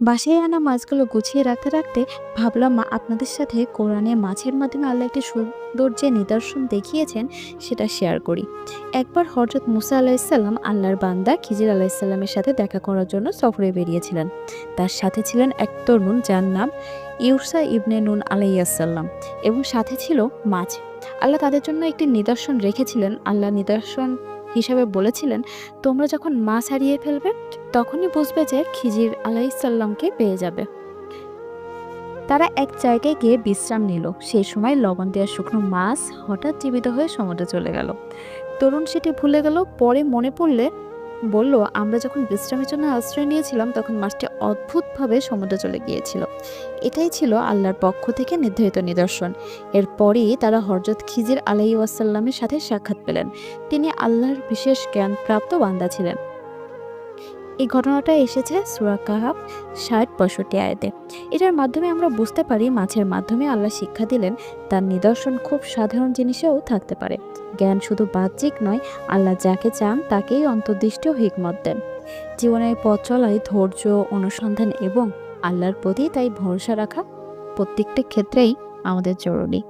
বাসায় আনা মাছগুলো গুছিয়ে রাখতে রাখতে ভাবলাম মা আপনাদের সাথে কোরআনে মাছের মাধ্যমে আল্লাহ একটি সুন্দর যে নিদর্শন দেখিয়েছেন, সেটা শেয়ার করি। একবার হজরত মুসা আলাইসাল্লাম আল্লাহর বান্দা খিজির আলাইসাল্লামের সাথে দেখা করার জন্য সফরে বেরিয়েছিলেন। তার সাথে ছিলেন এক তরুণ যার নাম ইউসা ইবনে নুন আলাইয়াসাল্লাম এবং সাথে ছিল মাছ। আল্লাহ তাদের জন্য একটি নিদর্শন রেখেছিলেন। আল্লাহ নিদর্শন হিসাবে বলেছিলেন, তোমরা যখন মাছ হারিয়ে ফেলবে, তখনই বুঝবে যে খিজির আলাইসাল্লামকে পেয়ে যাবে। তারা এক জায়গায় গিয়ে বিশ্রাম নিল। সেই সময় লবণ দেওয়া শুকনো মাছ হঠাৎ জীবিত হয়ে সমুদ্রে চলে গেল। তরুণ সেটি ভুলে গেল, পরে মনে পড়লে বলল, আমরা যখন বিশ্রামের জন্য আশ্রয় নিয়েছিলাম, তখন মাছটি অদ্ভুতভাবে সমুদ্রে চলে গিয়েছিল। এটাই ছিল আল্লাহর পক্ষ থেকে নির্ধারিত নিদর্শন। এরপরেই তারা হরজত খিজির আলাই ওয়াসাল্লামের সাথে সাক্ষাৎ পেলেন। তিনি আল্লাহর বিশেষ জ্ঞান প্রাপ্ত বান্দা ছিলেন। এই ঘটনাটা এসেছে সুরা কাহাব ষাট পঁয়ষট্টি আয়তে। এটার মাধ্যমে আমরা বুঝতে পারি, মাছের মাধ্যমে আল্লাহ শিক্ষা দিলেন, তার নিদর্শন খুব সাধারণ জিনিসেও থাকতে পারে। জ্ঞান শুধু বাহ্যিক নয়, আল্লাহ যাকে চান তাকেই অন্তর্দৃষ্ট ও হিকমত দেন। জীবনের পথ চলায় ধৈর্য, অনুসন্ধান এবং আল্লাহর প্রতি তাই ভরসা রাখা প্রত্যেকটা ক্ষেত্রেই আমাদের জরুরি।